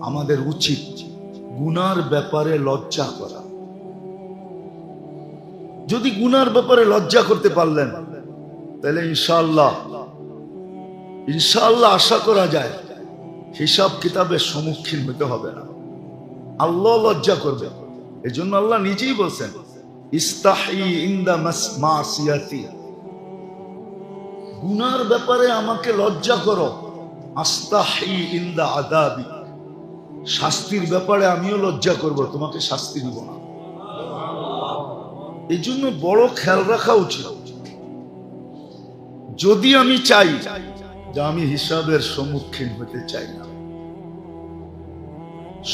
আমাদের উচিত গুনার ব্যাপারে লজ্জা করা। যদি গুনার ব্যাপারে লজ্জা করতে পারলেন, তাহলে ইনশাআল্লাহ ইনশাআল্লাহ আশা করা যায় হিসাব কিতাবের সম্মুখীন হতে হবে না। আল্লাহ লজ্জা করবে। এই জন্য আল্লাহ নিজেই বলছেন গুনার ব্যাপারে আমাকে লজ্জা করো। আস্তাহি ইন্দা আদাবি শাস্তির ব্যাপারে আমিও লজ্জা করব, তোমাকে শাস্তি দিব না। এই জন্য বড় খেয়াল রাখা উচিত। যদি আমি চাই যে আমি হিসাবের সম্মুখীন হতে চাই না,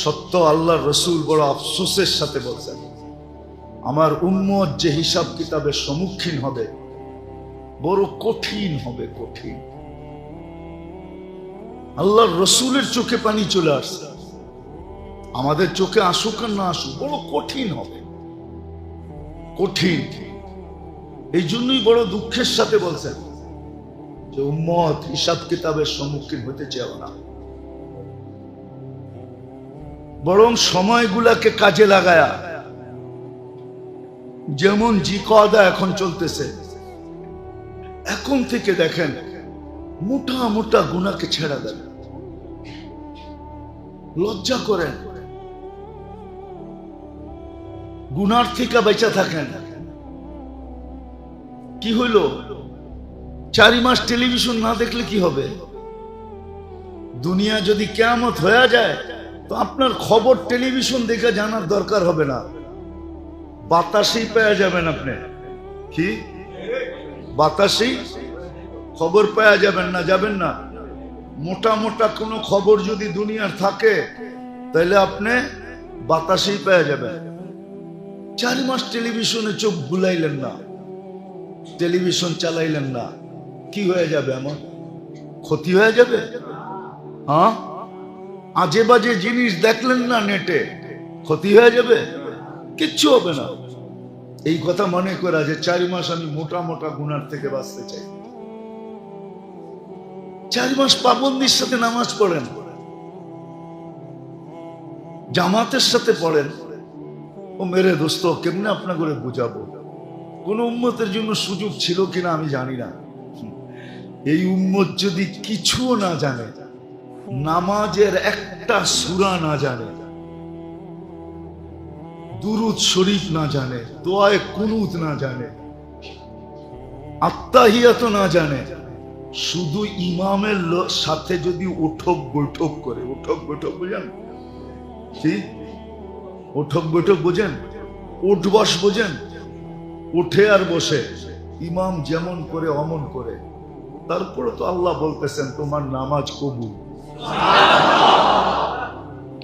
সত্য আল্লাহ রসুল বড় আফসোসের সাথে বলছেন, আমার উম্মত যে হিসাব কিতাবের সম্মুখীন হবে, বড় কঠিন হবে, কঠিন। আল্লাহর রসুলের চোখে পানি চলে আসছে। আমাদের চোখে আসুক আর না আসুক, বড় কঠিন হবে। কঠিন। এই জন্যই বড় দুঃখের সাথে বলছেন যে, উম্মত হিসাব কিতাবের সম্মুখীন হতে চাও না। বরং সময়গুলাকে কাজে লাগায়া, যেমন জি কদা এখন চলতেছে, এখন থেকে দেখেন, মোটা মোটা গুণাকে ছেড়া দেন। লজ্জা করেন। গুনার থেকে বেঁচে থাকেন। কি হইল? চারি মাস টেলিভিশন না দেখলে কি হবে? দুনিয়া যদি কেমত হয়ে যায়, তো আপনার খবর টেলিভিশন দেখে জানার দরকার হবে না। বাতাসেই পেয়ে যাবেন আপনি। কি? বাতাসেই খবর পাওয়া যাবেন না যাবেন না। মোটা মোটা কোনো খবর যদি দুনিয়ার থাকে, তাহলে আপনি বাতাসেই পেয়ে যাবেন। চার মাস টেলিভিশনে চোখ বুলাইলেন না, টেলিভিশন চালাইলেন না, কি হয়ে যাবে আমার? ক্ষতি হয়ে যাবে? হ্যাঁ? আজে বাজে জিনিস দেখলেন না নেটে, ক্ষতি হয়ে যাবে? কিচ্ছু হবে না। এই কথা মনে করা যে চার মাস আমি মোটা মোটা গুনার থেকে বাঁচতে চাই। চার মাস পাবন্দির সাথে নামাজ পড়েন, জামাতের সাথে পড়েন ও মেরে দোস্ত, কেমনে আপনা করে বুঝাবো? কোন উম্মতের জন্য সুযোগ ছিল কিনা আমি জানি না। এই উম্মত যদি কিছুও না জানে, নামাজের একটা সুরা না জানে, দুরুদ শরীফ না জানে, দোয়ায় কুনুত না জানে আত্মাহিয়াত না জানে, শুধু ইমামের সাথে যদি উঠক বৈঠক করে উঠক বৈঠক বুঝেন কি উঠক বৈঠক বোঝেন উঠ বস বোঝেন, উঠে আর বসে। ইমাম যেমন করে অমন করে। তারপরে তো আল্লাহ বলতেছেন, তোমার নামাজ কবুল।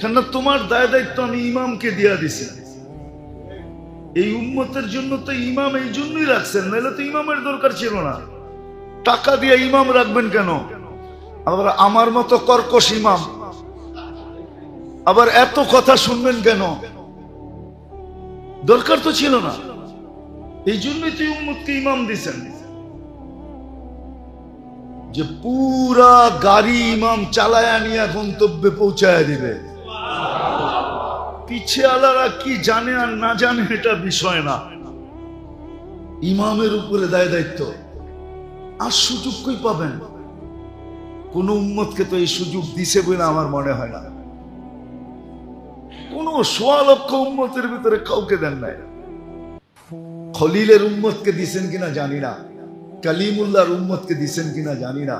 কেন তোমার দায় দায়িত্ব আমি ইমামকে দিয়া দিছি। এই উম্মতের জন্য তো ইমাম এই জন্যই রাখছেন, নাহলে তো ইমামের দরকার ছিল না। টাকা দিয়ে ইমাম রাখবেন কেন? আবার আমার মতো কর্কশ ইমাম। আবার এত কথা শুনবেন কেন? দরকার তো ছিল না। এই জন্যই তুই উম্মতকে ইমাম দিছেন। যে পুরা গাড়ি ইমাম চালায় নিয়ে গন্তব্যে পৌঁছায় দিবে। পিছে আলারা কি জানে আর না জানে এটা বিষয় না। ইমামের উপরে দায় দায়িত্ব। আর সুযোগ কই পাবেন? কোন উম্মতকে তো এই সুযোগ দিছে বলে আমার মনে হয় না। কোন সোয়া লক্ষ উম্মতের ভিতরে কাউকে দেন নাই। খলিলের উম্মতকে দিছেন কিনা জানি না। কালিমুল্লাহর উম্মতকে দিছেন কিনা জানি না।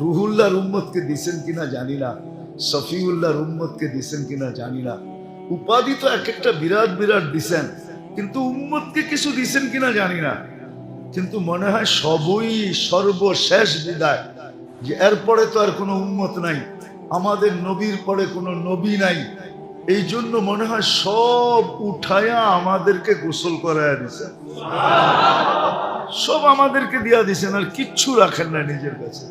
রুহুল্লাহর উম্মতকে দিছেন কিনা জানি না। সফিউল্লাহর উম্মতকে দিছেন কিনা জানি না। উপাধি তো এক একটা বিরাট বিরাট দিছেন, কিন্তু উম্মতকে কিছু দিছেন কিনা জানি না। কিন্তু মনে হয় সবই সর্বশেষ বিদায়, যে এরপরে তো আর কোনো উম্মত নাই। আমাদের নবীর পরে কোনো নবী নাই। এই জন্য মনে হয় সব উঠায়া আমাদেরকে গোসল করায় দিছেন সব আমাদেরকে দিয়া দিছেন, আর কিচ্ছু রাখেন না নিজের কাছে।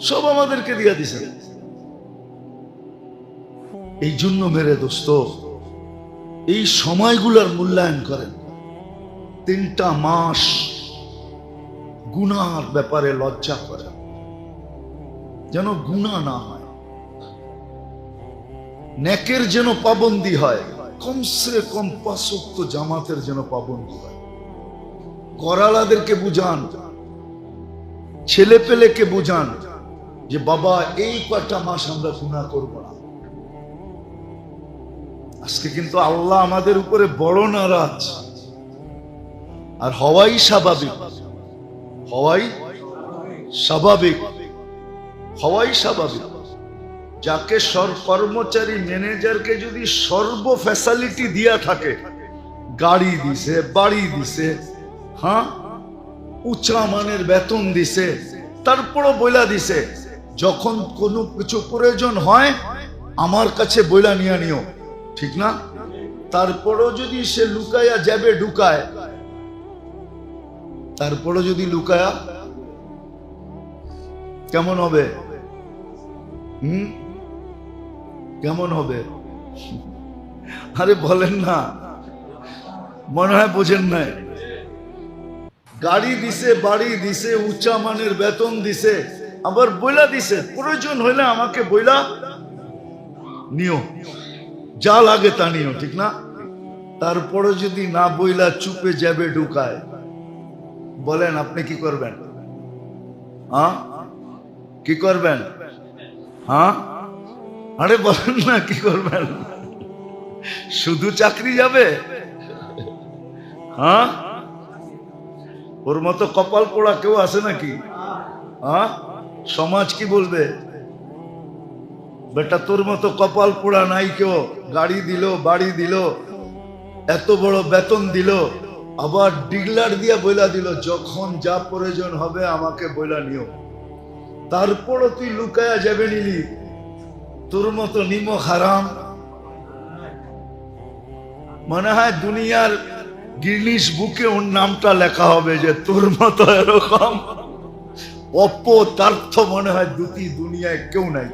সব আমাদেরকে দিয়া দিছেন। এই জন্য মেরে দোস্ত, এই সময়গুলোর মূল্যায়ন করেন। তিনটা মাস গুনার ব্যাপারে লজ্জা করেন। যেন গুণা না হয়। নেকের যেন পাবন্দি হয়, কমসে কম পাঁচক্ত জামাতের যেন পাবন্দি হয়। করালাদেরকে বুঝান ছেলে পেলেকে বুঝান যে, বাবা, এই কয়টা মাস আমরা গুণা করব না। আজকে কিন্তু আল্লাহ আমাদের উপরে বড় নারাজ। আর হওয়াই স্বাভাবিক। হওয়াই স্বাভাবিক। হওয়াই স্বাভাবিক। যাকে সর কর্মচারী ম্যানেজারকে যদি সর্ব ফ্যাসিলিটি দিয়া থাকে, গাড়ি দিছে, বাড়ি দিছে হ্যাঁ? উঁচা মানের বেতন দিছে, তারপরও বইলা দিছে, যখন কোনো কিছু প্রয়োজন হয়, আমার কাছে বইলা নিয়ে নিও, ঠিক না? তারপরও যদি সে লুকায়া যাবে ঢুকায়, তারপরও যদি লুকায়া, কেমন হবে? হুম? কেমন হবে? আরে বলেন না। মনে হয় বোঝেন নাই। গাড়ি দিছে, বাড়ি দিছে উচ্চা মানের বেতন দিছে, আবার বইলা দিছে। প্রয়োজন হইলে আমাকে বইলা নিও। যা লাগে তা নিও, ঠিক না? তারপরে যদি না বইলা চুপে যাবে ঢুকায়, বলেন আপনি কি করবেন? হ্যাঁ কি করবেন? হ্যাঁ? আরে বলেন না, কি করবেন? শুধু চাকরি যাবে? হ্যাঁ? ওর মতো কপাল পোড়া কেউ আছে নাকি? হ্যাঁ? সমাজ কি বলবে? বেটা, তোর মতো কপাল পোড়া নাই কেউ। গাড়ি দিল, বাড়ি দিল, এত বড় বেতন দিল, আবার ডিগলার দিয়া বইলা দিল, যখন যা প্রয়োজন হবে আমাকে বইলা নিও। তারপরও তুই লুকায়া যাবে নিলি। তোর মতো নিমো হারাম। মনে হয় দুনিয়ার গির্নিস বুকে ওর নামটা লেখা হবে যে তোর মতো এরকম। অপদার্থ মনে হয় দুটি দুনিয়ায় কেউ নাই।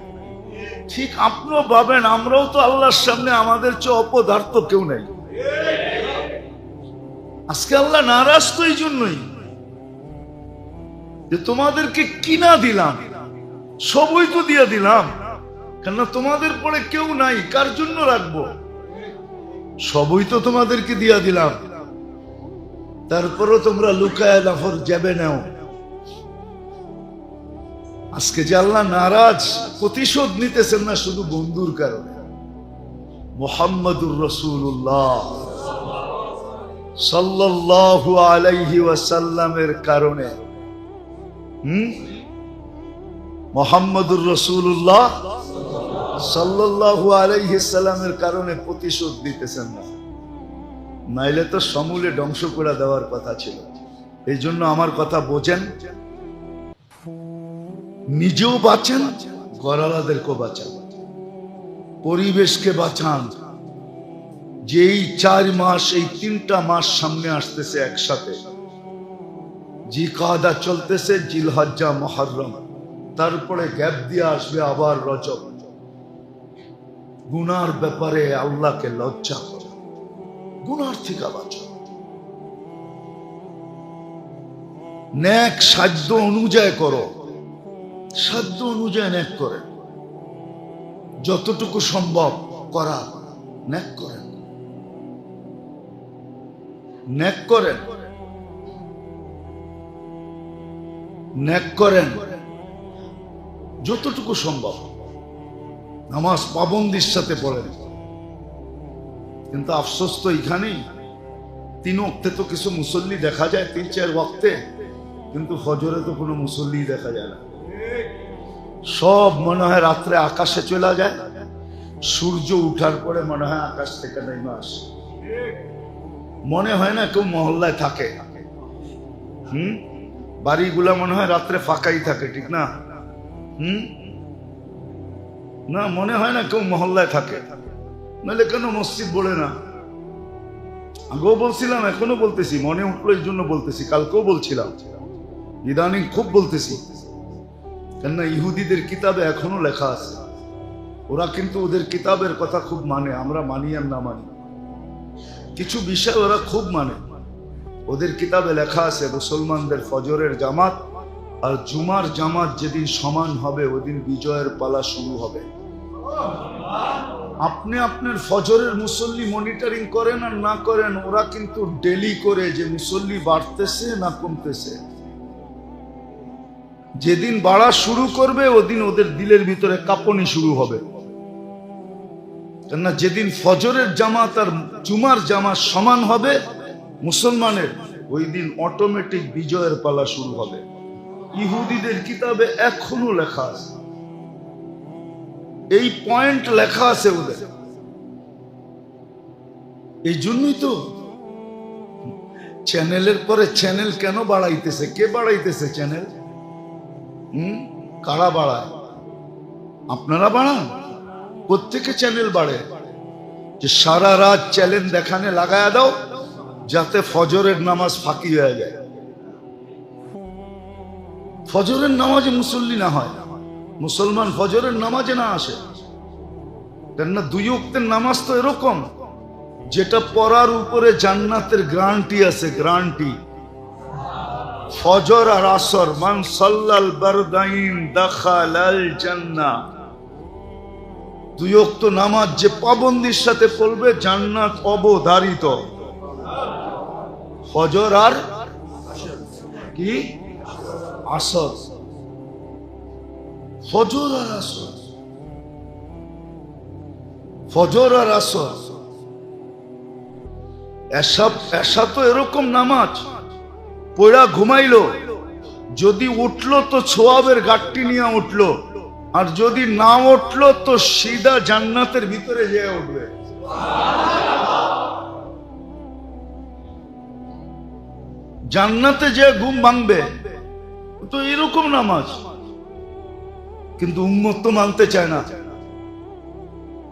ঠিক আপনিও ভাবেন, আমরাও তো আল্লাহর সামনে আমাদের চেয়ে অপদার্থ কেউ নাই। আজকে আল্লাহ নারাজ তো এই জন্যই যে তোমাদেরকে কিনা দিলাম, সবই তো দিয়ে দিলাম। কেন তোমাদের পরে কেউ নাই, কার জন্য রাখব? সবই তো তোমাদেরকে দিয়া দিলাম। তারপরও তোমরা লুকায় লাফর যাবে নাও। আজকে যে আল্লাহ নারাজ, প্রতিশোধ নিতেছেন না শুধু বন্ধুর কারণে। মোহাম্মদুর রসুল্লাহ সাল্লাল্লাহু আলাইহি ওয়াসাল্লামের কারণে। হুম? মোহাম্মদুর রসুল্লাহ সাল্লাল্লাহু আলাইহি সাল্লামের কারণে প্রতিশোধ দিতেছেন না। নাইলে তো সমূলে ধ্বংস করে দেওয়ার কথা ছিল। এই জন্য আমার কথা বোঝেন। নিজেও বাঁচেন গরালাদেরকেও বাঁচান। পরিবেশকে বাঁচান। যে এই চার মাস, এই তিনটা মাস সামনে আসতেছে একসাথে। জি কাদা চলতেছে, জিলহজ্জা মহরম। তারপরে গ্যাপ দিয়ে আসবে আবার রজব। গুনার ব্যাপারে আল্লাহকে লজ্জা করো। গুনার থেকে বাঁচো। ন্যাক সাধ্য অনুযায়ী করো। সাধ্য অনুযায়ী ন্যাক করেন যতটুকু সম্ভব করা, ন্যাক করেন ন্যাক করেন ন্যাক করেন যতটুকু সম্ভব। নামাজ পাবন্দির সাথে পড়েন কিন্তু আফসোস তো এখানেই তিন অক্তে তো কিছু মুসল্লি দেখা যায়, তিন, চার ওক্তে কিন্তু ফজরে তো কোনো মুসল্লি দেখা যায় না। সব মনে হয় রাত্রে আকাশে চলে যায়। সূর্য উঠার পরে মনে হয় আকাশ থেকে নেমে আসে। মনে হয় না কেউ মহল্লায় থাকে। হুম? বাড়িগুলা মনে হয় রাত্রে ফাঁকাই থাকে, ঠিক না? হুম? না, মনে হয় না কেউ মহল্লায় থাকে। নাহলে কেন মসজিদ বলে না? আগেও বলছিলাম, এখনও বলতেছি, মনে উঠল এই জন্য বলতেছি, কালকেও বলছিলাম। ইদানিং খুব বলতেছি। কেননা ইহুদিদের কিতাবে এখনও লেখা আছে। ওরা কিন্তু ওদের কিতাবের কথা খুব মানে আমরা মানি আর না মানি। কিছু বিষয় ওরা খুব মানে। ওদের কিতাবে লেখা আছে, মুসলমানদের ফজরের জামাত আর জুমার জামাত যেদিন সমান হবে, ওদিন বিজয়ের পালা শুরু হবে। আপনি আপনার ফজরের মুসল্লি মনিটরিং করেন আর না করেন, ওরা কিন্তু ডেলি করে যে মুসল্লি বাড়তেছে না কমতেছে। যেদিন বাড়া শুরু করবে, ওদিন ওদের দিলের ভিতরে কাঁপনি শুরু হবে। কেননা যেদিন ফজরের জামাত আর জুমার জামাত সমান হবে, মুসলমানের ওই দিন অটোমেটিক বিজয়ের পালা শুরু হবে। ইহুদিদের কিতাবে এখনও লেখা আছে। এই পয়েন্ট লেখা আছে ওদের। এই জন্যই তো চ্যানেলের পরে চ্যানেল কেন বাড়াইতেছে? কে বাড়াইতেছে চ্যানেল হুম? কারা বাড়ায়? আপনারা বাড়ান? প্রত্যেকে চ্যানেল বাড়ে। যে সারা রাত চ্যানেল দেখানে লাগায়া দাও, যাতে ফজরের নামাজ ফাঁকি হয়ে যায়। ফজরের নামাজে মুসল্লি না হয়। মুসলমান ফজরের নামাজে না আসে। কেননা দুই উক্তের নামাজ তো এরকম। যেটা পড়ার উপরে জান্নাতের গ্রান্টি আছে গ্রান্টি ফজর আর আসর, মান সাল্লাল বারদাইন দাখালাল জান্নাহ। দুই অক্ত নামাজ যে পাবন্দির সাথে পড়বে, জান্নাত অবধারিত। ফজর আর কি? আসর। ফজর আর আসর ফজর আর আসর এসব এসা তো এরকম নামাজ। পড়া ঘুমাইলো, যদি উঠল তো ছোয়াবের গাঠটি নিয়ে উঠল, আর যদি না উঠল তো সিধা জান্নাতের ভিতরে যেয়ে উঠবে। জান্নাতে যে ঘুম ভাঙবে, তো এরকম নামাজ। কিন্তু উম্মত তো মানতে চায় না।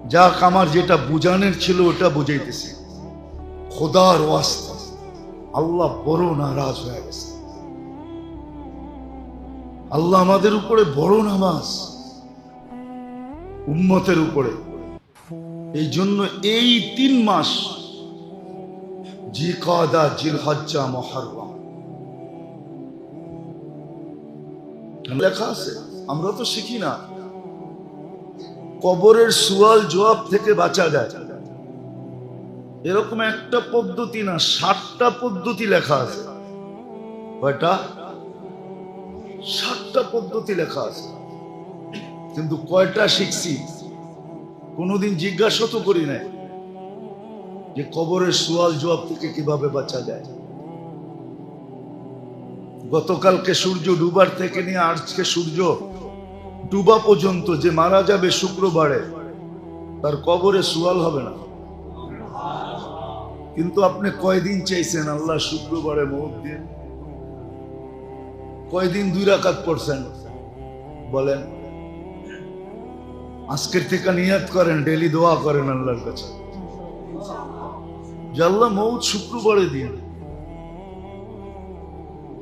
যাক, আমার যেটা বুঝানোর ছিল ওটা বুঝাইতেছি। খোদার ওয়াস্তে, আল্লাহ বড় নারাজ হয়ে গেছে। আল্লাহ আমাদের উপরে বড় নামাজ, উম্মতের উপরে। এই জন্য এই তিন মাস জি কাদা জিল হজ্জা মহারম। লেখা আছে? আমরা তো শিখি না। কবরের সুয়াল জবাব থেকে বাঁচা যায়। এরকম একটা পদ্ধতি না ষাটটা পদ্ধতি লেখা আছে। কয়টা? ষাটটা পদ্ধতি লেখা আছে। কিন্তু কয়টা শিখছি? কোনোদিন জিজ্ঞাসা তো করি নাই যে কবরের সুয়াল জবাব থেকে কীভাবে বাঁচা যায়। গতকালকে সূর্য ডুবার থেকে নিয়ে আজকে সূর্য ডুবা পর্যন্ত যে মারা যাবে শুক্রবারে, তার কবরে সুয়াল হবে না। কিন্তু আপনি কয়দিন চাইছেন আল্লাহ শুক্রবারে মৌত দিন কয়দিন দুই রাকাত পড়ছেন? বলেন, আজকের থেকে নিয়াত করেন ডেলি দোয়া করেন আল্লাহর কাছে। আল্লাহ মৌত শুক্রবারে দিন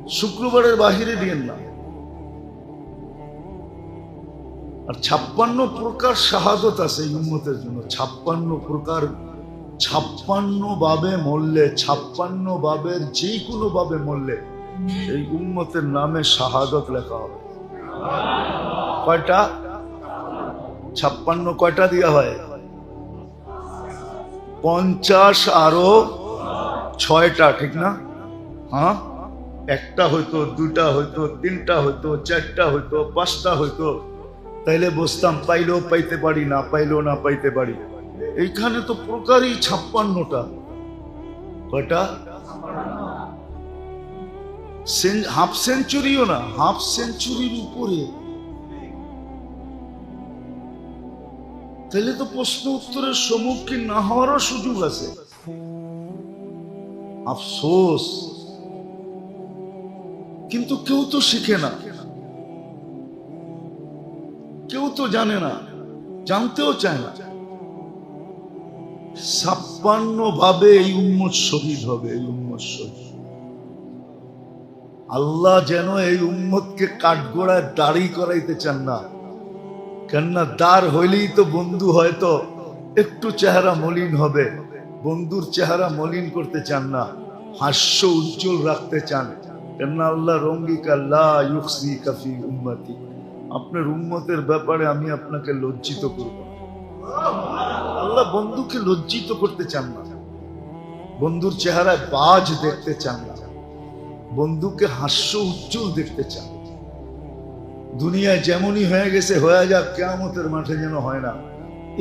শুক্রবারের বাহিরে দিন না। আর ছাপ্পান্ন প্রকার শাহাদত আছে উম্মতের জন্য। ছাপ্পান্ন প্রকার, ছাপ্পান্ন ভাবে মরলে, ছাপ্পান্ন ভাবের যে কোনো ভাবে মরলে এই উম্মতের নামে শাহাদত লেখা হবে। কয়টা? ছাপ্পান্ন কয়টা দেওয়া হয়? পঞ্চাশ আরও ছয়টা, ঠিক না? হ্যাঁ? একটা হইতো দুটা হইতো, তিনটা হইতো, চারটা হইতো, পাঁচটা হইতো। তাইলে বসতাম, পাইলেও পাইতে পারি, না পাইলেও না পাইতে পারি। এইখানে তো প্রকারই ছাপ্পান্নটা। কয়টা? হাফ সেঞ্চুরিও না, হাফ সেঞ্চুরির উপরে। তাহলে তো প্রশ্ন উত্তরের সম্মুখীন না হওয়ারও সুযোগ আছে। আফসোস। কিন্তু কেউ তো শিখে না। কেউ তো জানে না, জানতেও চায় না। ছাপ্পান্ন ভাবে এই উম্মত শহীদ হবে, এই উম্মত শহীদ। আল্লাহ যেন এই উম্মতকে কাঠগোড়ায় দাড়ি করাইতে চান না। কেননা দাঁড় হইলেই তো বন্ধু হয়তো একটু চেহারা মলিন হবে। বন্ধুর চেহারা মলিন করতে চান না, হাস্য উজ্জ্বল রাখতে চান। কেননা আল্লাহ রঙ্গিকা লা ইউসি কাফি উম্মতি। আপনার উম্মতের ব্যাপারে আমি আপনাকে লজ্জিত করব না। বন্ধুকে লজ্জিত করতে চান না। বন্ধুর চেহারায় বাজ দেখতে চান না। বন্ধুকে হাস্য উজ্জ্বল দেখতে চান। দুনিয়ায় যেমনই হয়ে গেছে, হয়ে যাক, কেয়ামতের মাঠে যেন হয় না।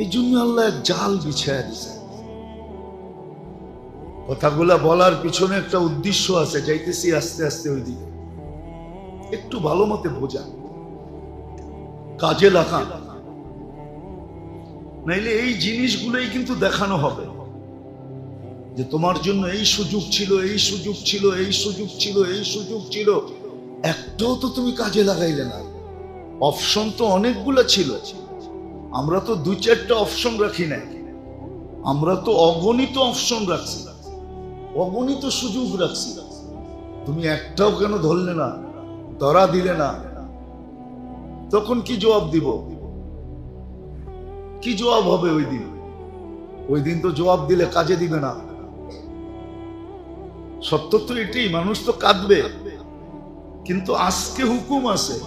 এই জন্য আল্লাহ এক জাল বিছায় দিছে কথাগুলা বলার পিছনে একটা উদ্দেশ্য আছে, যাইতেছি আস্তে আস্তে ওই দিকে একটু ভালো মতে বোঝা কাজে লাগান। নাইলে এই জিনিসগুলোই কিন্তু দেখানো হবে। যে তোমার জন্য এই সুযোগ ছিল, এই সুযোগ ছিল, এই সুযোগ ছিল, এই সুযোগ ছিল। একটাও তো তুমি কাজে লাগাইলে না। অপশন তো অনেকগুলো ছিল। আমরা তো দুই চারটা অপশন রাখি নাই। আমরা তো অগণিত অপশন রাখছি। অগণিত সুযোগ রাখছি। তুমি একটাও কেন ধরলে না? ধরা দিলে না? তখন কি জবাব দিব? কি জবাব হবে ওই দিন? ওই দিন তো জবাব দিলে কাজে দিবে না। সত্য তো এটাই, মানুষ তো কাঁদবে। কিন্তু আজকে হুকুম আছে।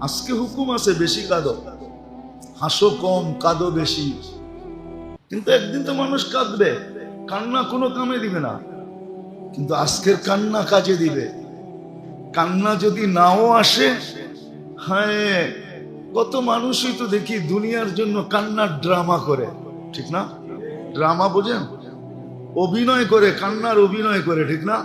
আজকে হুকুম আছে বেশি কাঁদো। হাসো কম, কাঁদো বেশি। কিন্তু একদিন তো মানুষ কাঁদবে। কান্না কোনো কামে দিবে না। কিন্তু আজকের কান্না কাজে দিবে। কান্না যদি নাও আসে হ্যাঁ কত মানুষই তো দেখি দুনিয়ার জন্য কান্নার ড্রামা করে, ঠিক না? ড্রামা বোঝেন? অভিনয় করে, কান্নার অভিনয় করে, ঠিক না?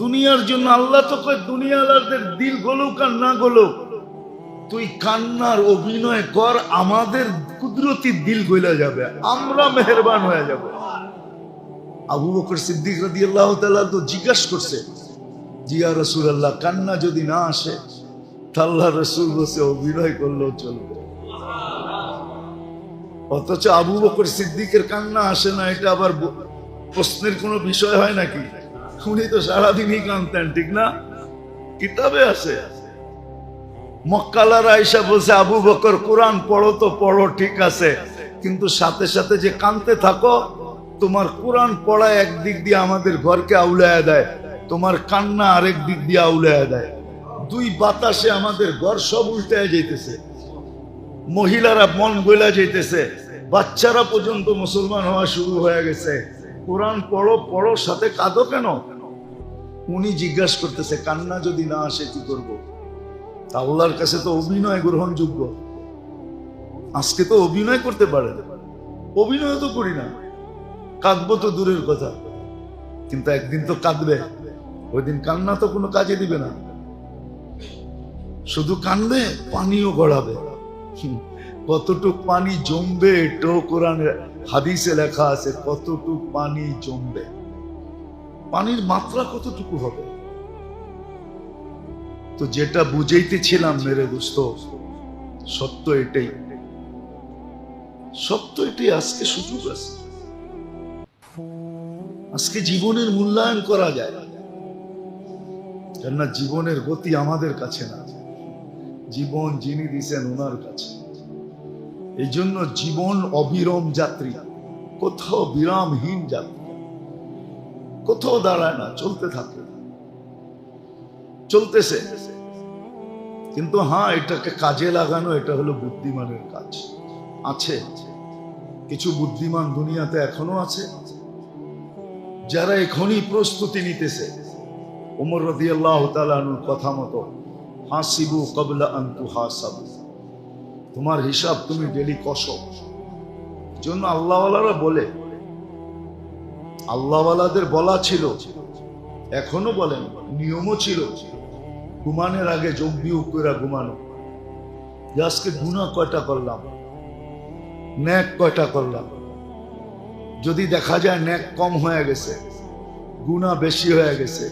দুনিয়ার জন্য আল্লাহ তো কয় দুনিয়ালাদের দিল গলুক আর না গলুক। তুই কান্নার অভিনয় কর, আমাদের কুদরতি দিল গইলা যাবে, আমরা মেহরবান হয়ে যাব। আবু বকর সিদ্দিক রাদি আল্লাহ তো জিজ্ঞাসা করছে জিয়া রসুল আল্লাহ কান্না যদি না আসে তাল্লাহ রসুল বসে অভিনয় করলেও চলবে। অথচ আবু বকর সিদ্দিকের কান্না আসে না, এটা আবার প্রশ্নের কোনো বিষয় হয় নাকি? উনি তো সারাদিনই কানতেন ঠিক না? কিতাবে আছে। মক্কালার আয়সা বলছে, আবু বকর, কোরআন পড়ো তো পড়ো, ঠিক আছে। কিন্তু সাথে সাথে যে কানতে থাকো তোমার কোরআন পড়া একদিক দিয়ে আমাদের ঘরকে আউলায় দেয়, তোমার কান্না আরেক দিক দিয়ে আউলায় দেয়। দুই বাতাসে আমাদের ঘর সব উল্টায় যাইতেছে। মহিলারা মন গইলা যাইতেছে। বাচ্চারা পর্যন্ত মুসলমান হওয়া শুরু হয়ে গেছে। কোরআন পড়ো পড়ো, সাথে কাঁদো কেন? উনি জিজ্ঞাসা করতেছে, কান্না যদি না আসে কি করব? তা আল্লাহর কাছে তো অভিনয় গ্রহণযোগ্য। আজকে তো অভিনয় করতে পারে। অভিনয় তো করি না। কাঁদবো তো দূরের কথা। কিন্তু একদিন তো কাঁদবে। ওই দিন কান্না তো কোনো কাজে দিবে না। শুধু কানবে পানিও গড়াবে। কতটুক পানি জমবে, এটাও কোরআনে হাদিসে লেখা আছে, কতটুক পানি জমবে। পানির মাত্রা কতটুকু হবে? তো যেটা বুঝাইতেছিলাম মেরে দোস্ত, সত্য এটাই। সত্য এটাই, আজকে সুযোগ আছে। আজকে জীবনের মূল্যায়ন করা যায়। কেননা জীবনের গতি আমাদের কাছে না। জীবন যিনি দিছেন ওনার কাছে। এই জন্য জীবন অবিরম যাত্রী। কোথাও বিরামহীন যাত্রী। কোথাও দাঁড়ায় না, চলতে থাকে। চলতেছে। কিন্তু হ্যাঁ এটাকে কাজে লাগানো, এটা হলো বুদ্ধিমানের কাজ। আছে। কিছু বুদ্ধিমান দুনিয়াতে এখনও আছে। যারা এখনই প্রস্তুতি নিতেছে ওমর রদি আল্লাহ তালুর কথা মতো, হাসিবু কবলা আন্তু হাসাবু তোমার হিসাব তুমি ডেলি কষো। জন্য আল্লাহওয়ালারা বলে, আল্লাহওয়ালাদের বলা ছিল, এখনও বলেন, নিয়মও ছিল, ঘুমানোর আগে যোগ বিয়োগ করে ঘুমানো। যে আজকে গুণা কয়টা করলাম? ন্যাক কয়টা করলাম? যদি দেখা যায় ন্যাক কম হয়ে গেছে গুণা বেশি হয়ে গেছে,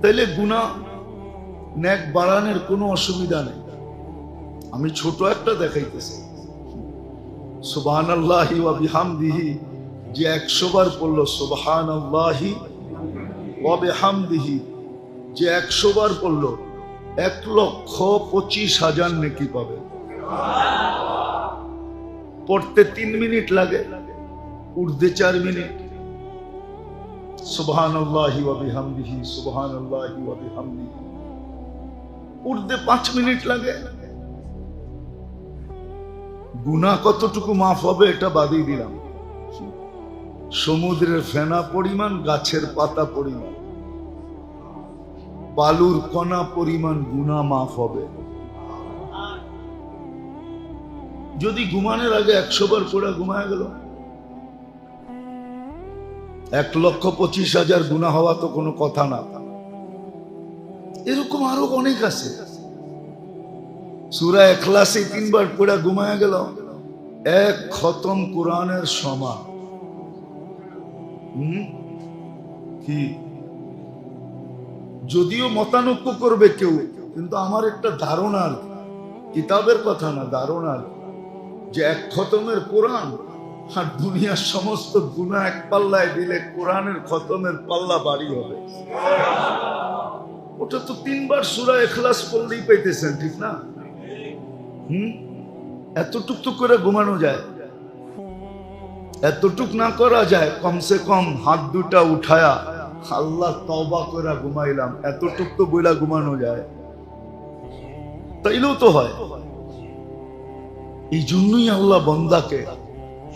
তাইলে গুণা ন্যাক বাড়ানোর কোনো অসুবিধা নেই। আমি ছোট একটা দেখাইতেছি। সুবহান আল্লাহি যে একশো বার পড়ল সুবহান আল্লাহি যে একশো বার পড়ল, এক লক্ষ পঁচিশ হাজার নেকি পাবে। পড়তে তিন মিনিট লাগে। উঠতে চার মিনিট। সুবহান আল্লাহি ওয়া বিহামদিহি সুবহান আল্লাহি ওয়া বিহামদিহি। উঠতে পাঁচ মিনিট লাগে। গুনা কতটুকু মাফ হবে এটা বাদিয়ে দিলাম। সমুদ্রের ফেনা পরিমাণ, গাছের পাতা পরিমাণ। বালুর কণা পরিমাণ গুনা মাফ হবে। যদি ঘুমানোর আগে একশো বার পড়া ঘুমায় গেল। এক লক্ষ পঁচিশ হাজার গুণা হওয়া তো কোনো কথা না। এরকম আরও অনেক আছে। সুরা এখলাসে তিনবার পড়া ঘুমায় গেল। এক খতম কোরআনের সমান। কি? যদিও মতানৈক্য করবে কেউ, কিন্তু আমার একটা ধারণা আর কিতাবের কথা না, ধারণা যে এক খতমের কোরআন আর দুনিয়ার সমস্ত গুণা এক পাল্লায় দিলে কোরআনের খতমের পাল্লা বাড়ি হবে। ওটা তো তিনবার সুরা এখলাস পড়লেই পাইতেছেন, ঠিক না? হুম? এতটুক তো করে ঘুমানো যায়। এতটুক না করা যায়, কমসে কম হাত দুটা উঠায়া আল্লাহ তবা করে ঘুমাইলাম, এতটুক তো বইলা ঘুমানো যায়। তাইলেও তো হয়। এই জন্যই আল্লাহ বন্দাকে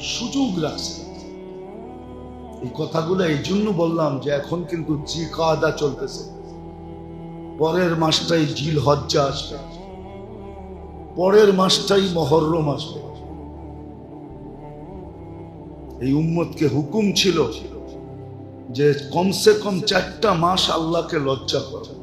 সুযোগ রাখছে। এই কথাগুলো এই জন্য বললাম যে এখন কিন্তু জি কাদা চলতেছে। পরের মাসটাই জিল হজ্জা আসবে। পরের মাসটাই মহরম আসবে। এই উম্মতকে হুকুম ছিল যে কমসে কম চারটা মাস আল্লাহকে লজ্জা করো।